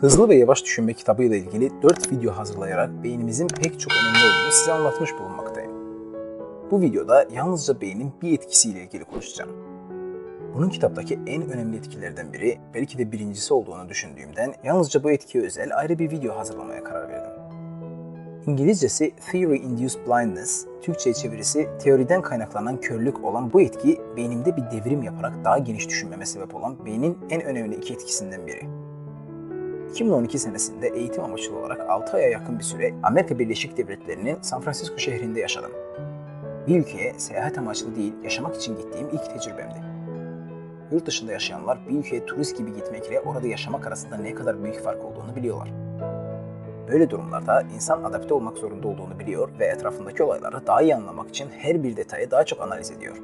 Hızlı ve Yavaş Düşünme kitabıyla ilgili 4 video hazırlayarak beynimizin pek çok önemli olduğunu size anlatmış bulunmaktayım. Bu videoda yalnızca beynin bir etkisiyle ilgili konuşacağım. Bunun kitaptaki en önemli etkilerden biri, belki de birincisi olduğunu düşündüğümden yalnızca bu etkiye özel ayrı bir video hazırlamaya karar verdim. İngilizcesi Theory Induced Blindness, Türkçe çevirisi teoriden kaynaklanan körlük olan bu etki beynimde bir devrim yaparak daha geniş düşünmeme sebep olan beynin en önemli iki etkisinden biri. 2012 senesinde eğitim amaçlı olarak 6 aya yakın bir süre Amerika Birleşik Devletleri'nin San Francisco şehrinde yaşadım. Bir ülkeye seyahat amaçlı değil, yaşamak için gittiğim ilk tecrübemdi. Yurt dışında yaşayanlar bir ülkeye turist gibi gitmekle orada yaşamak arasında ne kadar büyük fark olduğunu biliyorlar. Böyle durumlarda insan adapte olmak zorunda olduğunu biliyor ve etrafındaki olayları daha iyi anlamak için her bir detayı daha çok analiz ediyor.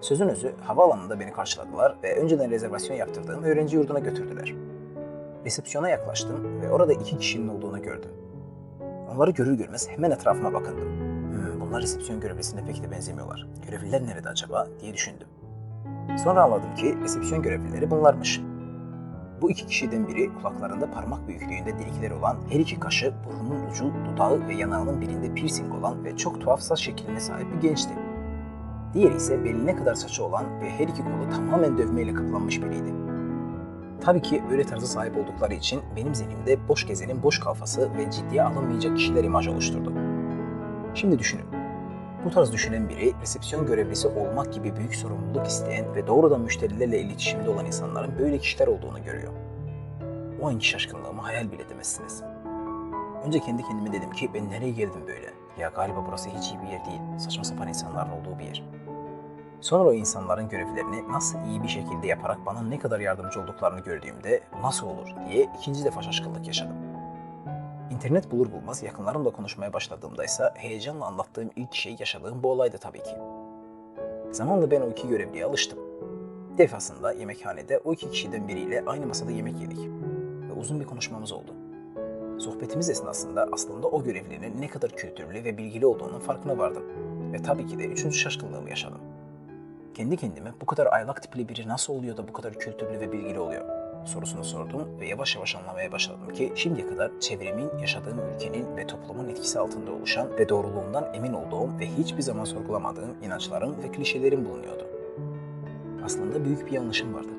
Sözün özü havaalanında beni karşıladılar ve önceden rezervasyon yaptırdığım öğrenci yurduna götürdüler. Resepsiyona yaklaştım ve orada iki kişinin olduğunu gördüm. Onları görür görmez hemen etrafıma bakındım. Hmm, bunlar resepsiyon görevlisine pek de benzemiyorlar. Görevliler nerede acaba diye düşündüm. Sonra anladım ki resepsiyon görevlileri bunlarmış. Bu iki kişiden biri kulaklarında parmak büyüklüğünde delikleri olan, her iki kaşı, burnunun ucu, dudağı ve yanağının birinde piercing olan ve çok tuhaf saç şekline sahip bir gençti. Diğeri ise beline kadar saçı olan ve her iki kolu tamamen dövmeyle kaplanmış biriydi. Tabii ki öyle tarza sahip oldukları için benim zihnimde boş gezenin boş kafası ve ciddiye alınmayacak kişiler imajı oluşturdu. Şimdi düşünün. Bu tarz düşünen biri resepsiyon görevlisi olmak gibi büyük sorumluluk isteyen ve doğrudan müşterilerle iletişimde olan insanların böyle kişiler olduğunu görüyor. O anki şaşkınlığımı hayal bile edemezsiniz. Önce kendi kendime dedim ki ben nereye geldim böyle? Ya galiba burası hiç iyi bir yer değil. Saçma sapan insanların olduğu bir yer. Sonra o insanların görevlerini nasıl iyi bir şekilde yaparak bana ne kadar yardımcı olduklarını gördüğümde nasıl olur diye ikinci defa şaşkınlık yaşadım. İnternet bulur bulmaz yakınlarımla konuşmaya başladığımda ise heyecanla anlattığım ilk şey yaşadığım bu olaydı tabii ki. Zamanla ben o iki görevliye alıştım. Defasında yemekhanede o iki kişiden biriyle aynı masada yemek yedik ve uzun bir konuşmamız oldu. Sohbetimiz esnasında aslında o görevlinin ne kadar kültürlü ve bilgili olduğunun farkına vardım ve tabii ki de üçüncü şaşkınlığımı yaşadım. Kendi kendime bu kadar aylak tipli biri nasıl oluyor da bu kadar kültürlü ve bilgili oluyor sorusunu sordum ve yavaş yavaş anlamaya başladım ki şimdiye kadar çevremin, yaşadığım ülkenin ve toplumun etkisi altında oluşan ve doğruluğundan emin olduğum ve hiçbir zaman sorgulamadığım inançlarım ve klişelerim bulunuyordu. Aslında büyük bir yanlışım vardı.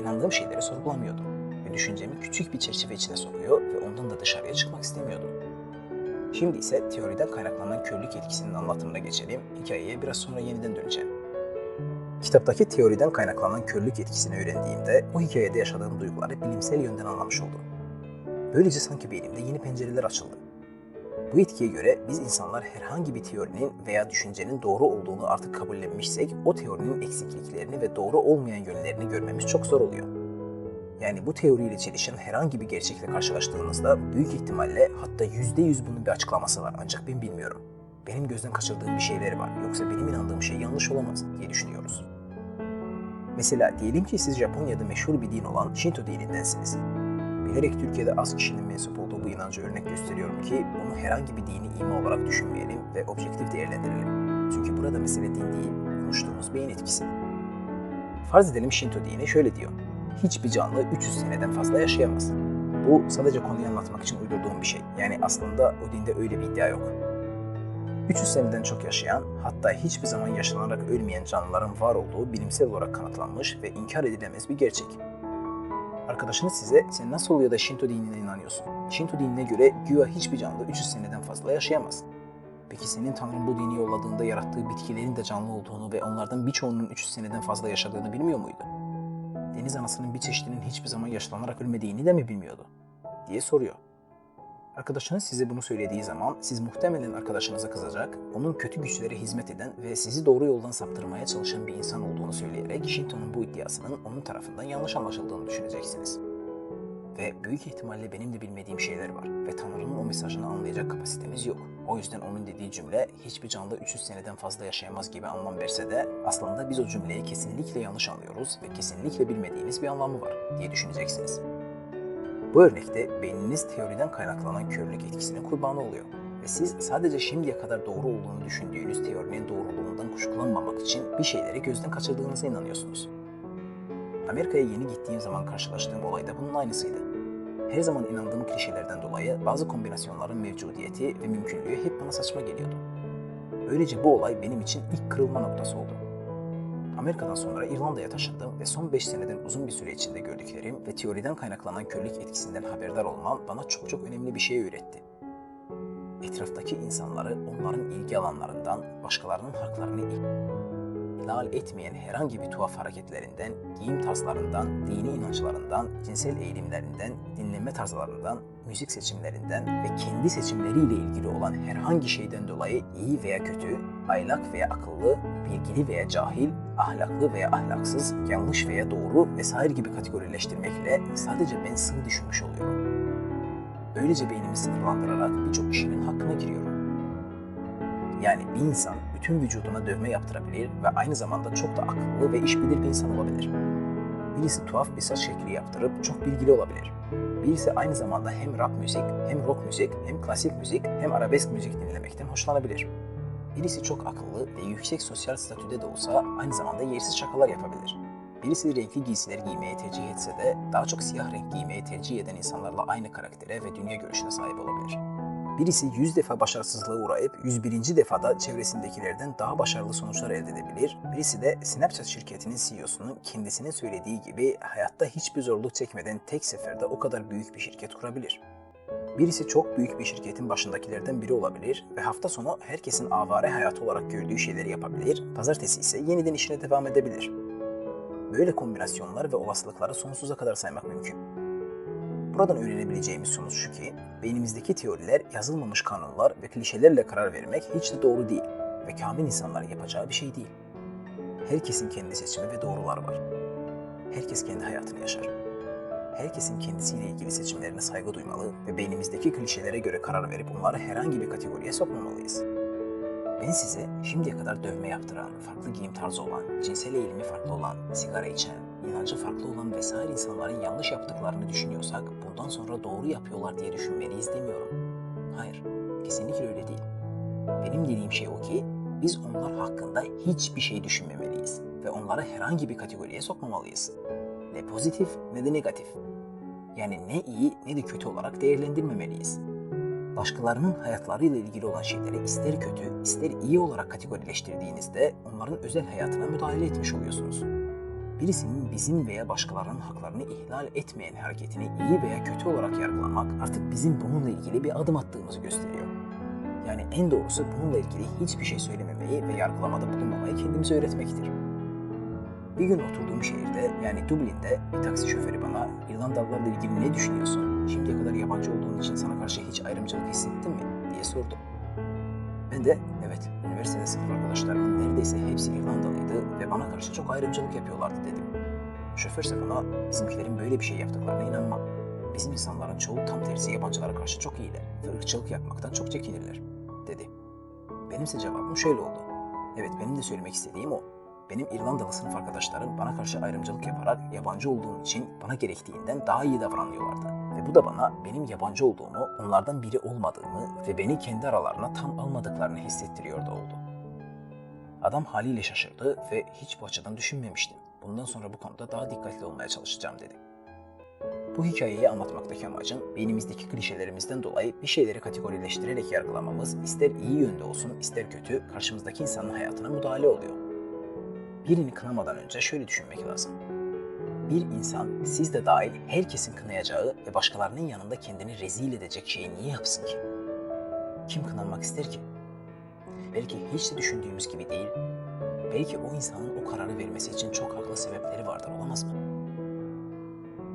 İnandığım şeyleri sorgulamıyordum ve düşüncemi küçük bir çerçeve içine sokuyor ve ondan da dışarıya çıkmak istemiyordum. Şimdi ise teoriden kaynaklanan körlük etkisinin anlatımına geçelim. Hikayeye biraz sonra yeniden döneceğim. Kitaptaki teoriden kaynaklanan körlük etkisini öğrendiğimde o hikayede yaşadığım duyguları bilimsel yönden anlamış oldum. Böylece sanki beynimde yeni pencereler açıldı. Bu etkiye göre biz insanlar herhangi bir teorinin veya düşüncenin doğru olduğunu artık kabullenmişsek o teorinin eksikliklerini ve doğru olmayan yönlerini görmemiz çok zor oluyor. Yani bu teoriyle çelişen herhangi bir gerçekle karşılaştığınızda büyük ihtimalle hatta %100 bunun bir açıklaması var ancak ben bilmiyorum. Benim gözden kaçırdığım bir şeyleri var yoksa benim inandığım şey yanlış olamaz diye düşünüyoruz. Mesela diyelim ki siz Japonya'da meşhur bir din olan Shinto dinindensiniz. Bilerek Türkiye'de az kişinin mensup olduğu bu inancı örnek gösteriyorum ki bunu herhangi bir dini ima olarak düşünmeyelim ve objektif değerlendirelim. Çünkü burada mesele din değil, konuştuğumuz beyin etkisi. Farz edelim Shinto dini şöyle diyor. Hiçbir canlı 300 seneden fazla yaşayamaz. Bu sadece konuyu anlatmak için uydurduğum bir şey. Yani aslında o dinde öyle bir iddia yok. 300 seneden çok yaşayan, hatta hiçbir zaman yaşlanarak ölmeyen canlıların var olduğu bilimsel olarak kanıtlanmış ve inkar edilemez bir gerçek. Arkadaşınız size sen nasıl oluyor da Shinto dinine inanıyorsun? Shinto dinine göre güya hiçbir canlı 300 seneden fazla yaşayamaz. Peki senin Tanrın bu dini yolladığında yarattığı bitkilerin de canlı olduğunu ve onlardan birçoğunun 300 seneden fazla yaşadığını bilmiyor muydu? Deniz anasının bir çeşidinin hiçbir zaman yaşlanarak ölmediğini de mi bilmiyordu? diye soruyor. Arkadaşınız size bunu söylediği zaman siz muhtemelen arkadaşınıza kızacak, onun kötü güçlere hizmet eden ve sizi doğru yoldan saptırmaya çalışan bir insan olduğunu söyleyerek Shinto'nun bu iddiasının onun tarafından yanlış anlaşıldığını düşüneceksiniz. Ve büyük ihtimalle benim de bilmediğim şeyler var ve Tanrı'nın o mesajını anlayacak kapasitemiz yok. O yüzden onun dediği cümle hiçbir canlı 300 seneden fazla yaşayamaz gibi anlam verse de aslında biz o cümleyi kesinlikle yanlış anlıyoruz ve kesinlikle bilmediğimiz bir anlamı var diye düşüneceksiniz. Bu örnekte beyniniz teoriden kaynaklanan körlük etkisine kurbanı oluyor ve siz sadece şimdiye kadar doğru olduğunu düşündüğünüz teorinin doğruluğundan kuşkulanmamak için bir şeyleri gözden kaçırdığınıza inanıyorsunuz. Amerika'ya yeni gittiğim zaman karşılaştığım olay da bunun aynısıydı. Her zaman inandığım klişelerden dolayı bazı kombinasyonların mevcudiyeti ve mümkünlüğü hep bana saçma geliyordu. Böylece bu olay benim için ilk kırılma noktası oldu. Amerika'dan sonra İrlanda'ya taşındım ve son 5 seneden uzun bir süre içinde gördüklerim ve teoriden kaynaklanan körlük etkisinden haberdar olmam bana çok çok önemli bir şey öğretti. Etraftaki insanları onların ilgi alanlarından, başkalarının haklarını ihlal etmeyen herhangi bir tuhaf hareketlerinden, giyim tarzlarından, dini inançlarından, cinsel eğilimlerinden, dinleme tarzlarından, müzik seçimlerinden ve kendi seçimleriyle ilgili olan herhangi şeyden dolayı iyi veya kötü, aylak veya akıllı, bilgili veya cahil, ahlaklı veya ahlaksız, yanlış veya doğru vesaire gibi kategorileştirmekle sadece ben sığ düşünmüş oluyorum. Böylece beynimi sınırlandırarak birçok kişinin hakkına giriyorum. Yani bir insan bütün vücuduna dövme yaptırabilir ve aynı zamanda çok da akıllı ve işbilir bir insan olabilir. Birisi tuhaf bir saç şekli yaptırıp çok bilgili olabilir. Birisi aynı zamanda hem rap müzik, hem rock müzik, hem klasik müzik, hem arabesk müzik dinlemekten hoşlanabilir. Birisi çok akıllı ve yüksek sosyal statüde de olsa aynı zamanda yersiz şakalar yapabilir. Birisi renkli giysiler giymeyi tercih etse de daha çok siyah renk giymeyi tercih eden insanlarla aynı karaktere ve dünya görüşüne sahip olabilir. Birisi 100 defa başarısızlığa uğrayıp 101. defada çevresindekilerden daha başarılı sonuçlar elde edebilir. Birisi de Snapchat şirketinin CEO'sunun kendisine söylediği gibi hayatta hiçbir zorluk çekmeden tek seferde o kadar büyük bir şirket kurabilir. Birisi çok büyük bir şirketin başındakilerden biri olabilir ve hafta sonu herkesin avare hayatı olarak gördüğü şeyleri yapabilir, pazartesi ise yeniden işine devam edebilir. Böyle kombinasyonlar ve olasılıkları sonsuza kadar saymak mümkün. Buradan öğrenebileceğimiz sonuç şu ki, beynimizdeki teoriler, yazılmamış kanunlar ve klişelerle karar vermek hiç de doğru değil ve kamil insanların yapacağı bir şey değil. Herkesin kendi seçimi ve doğruları var. Herkes kendi hayatını yaşar. Herkesin kendisiyle ilgili seçimlerine saygı duymalı ve beynimizdeki klişelere göre karar verip onları herhangi bir kategoriye sokmamalıyız. Ben size şimdiye kadar dövme yaptıran, farklı giyim tarzı olan, cinsel eğilimi farklı olan, sigara içen, inancı farklı olan vesaire insanların yanlış yaptıklarını düşünüyorsak bundan sonra doğru yapıyorlar diye düşünmeliyiz demiyorum. Hayır, kesinlikle öyle değil. Benim dediğim şey o ki biz onlar hakkında hiçbir şey düşünmemeliyiz ve onları herhangi bir kategoriye sokmamalıyız. Ne pozitif ne de negatif. Yani ne iyi ne de kötü olarak değerlendirmemeliyiz. Başkalarının hayatlarıyla ilgili olan şeyleri ister kötü ister iyi olarak kategorileştirdiğinizde onların özel hayatına müdahale etmiş oluyorsunuz birisinin bizim veya başkalarının haklarını ihlal etmeyen hareketini iyi veya kötü olarak yargılamak artık bizim bununla ilgili bir adım attığımızı gösteriyor. Yani en doğrusu bununla ilgili hiçbir şey söylememeyi ve yargılamada bulunmamayı kendimize öğretmektir. Bir gün oturduğum şehirde yani Dublin'de bir taksi şoförü bana İrlandalılarla ilgili ne düşünüyorsun? Şimdiye kadar yabancı olduğun için sana karşı hiç ayrımcılık hissettin mi? diye sordu. Ben de evet üniversitede sınıf arkadaşlarımın neredeyse hepsi İrlandalıydı ve bana karşı çok ayrımcılık yapıyorlardı dedim. Şoförse bana bizimkilerin böyle bir şey yaptıklarına inanmam. Bizim insanların çoğu tam tersi yabancılara karşı çok iyiler ve ırkçılık yapmaktan çok çekinirler dedi. Benimse cevabım şöyle oldu. Evet benim de söylemek istediğim o. Benim İrlandalı sınıf arkadaşlarım bana karşı ayrımcılık yaparak yabancı olduğum için bana gerektiğinden daha iyi davranıyorlardı. Ve bu da bana benim yabancı olduğumu, onlardan biri olmadığımı ve beni kendi aralarına tam almadıklarını hissettiriyordu oldu. Adam haliyle şaşırdı ve hiç bu açıdan düşünmemiştim. Bundan sonra bu konuda daha dikkatli olmaya çalışacağım dedi. Bu hikayeyi anlatmaktaki amacım beynimizdeki klişelerimizden dolayı bir şeyleri kategorileştirerek yargılamamız ister iyi yönde olsun ister kötü karşımızdaki insanın hayatına müdahale oluyor. Birini kınamadan önce şöyle düşünmek lazım. Bir insan siz de dahil herkesin kınayacağı ve başkalarının yanında kendini rezil edecek şeyi niye yapsın ki? Kim kınanmak ister ki? Belki hiç de düşündüğümüz gibi değil. Belki o insanın o kararı vermesi için çok haklı sebepleri vardır olamaz mı?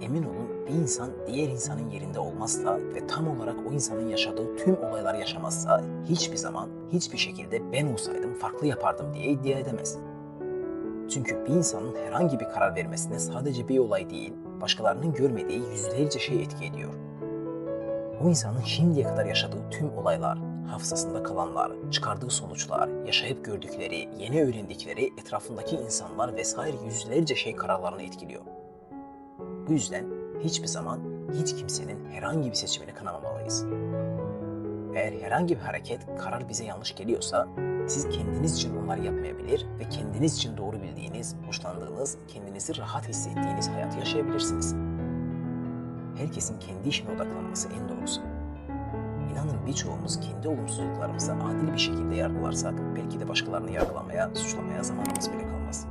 Emin olun bir insan diğer insanın yerinde olmazsa ve tam olarak o insanın yaşadığı tüm olaylar yaşamazsa hiçbir zaman hiçbir şekilde ben olsaydım farklı yapardım diye iddia edemez. Çünkü bir insanın herhangi bir karar vermesine sadece bir olay değil, başkalarının görmediği yüzlerce şey etki ediyor. O insanın şimdiye kadar yaşadığı tüm olaylar, hafızasında kalanlar, çıkardığı sonuçlar, yaşayıp gördükleri, yeni öğrendikleri, etrafındaki insanlar vesaire yüzlerce şey kararlarını etkiliyor. Bu yüzden hiçbir zaman hiç kimsenin herhangi bir seçimini kınamamalıyız. Eğer herhangi bir hareket, karar bize yanlış geliyorsa, siz kendiniz için onları yapmayabilir ve kendiniz için doğru bildiğiniz, hoşlandığınız, kendinizi rahat hissettiğiniz hayatı yaşayabilirsiniz. herkesin kendi işine odaklanması en doğrusu. İnanın birçoğumuz kendi olumsuzluklarımızı adil bir şekilde yargılarsak belki de başkalarını yargılamaya, suçlamaya zamanımız bile kalmaz.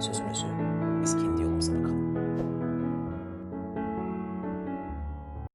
Sözünüzü biz kendi yolumuza bakalım.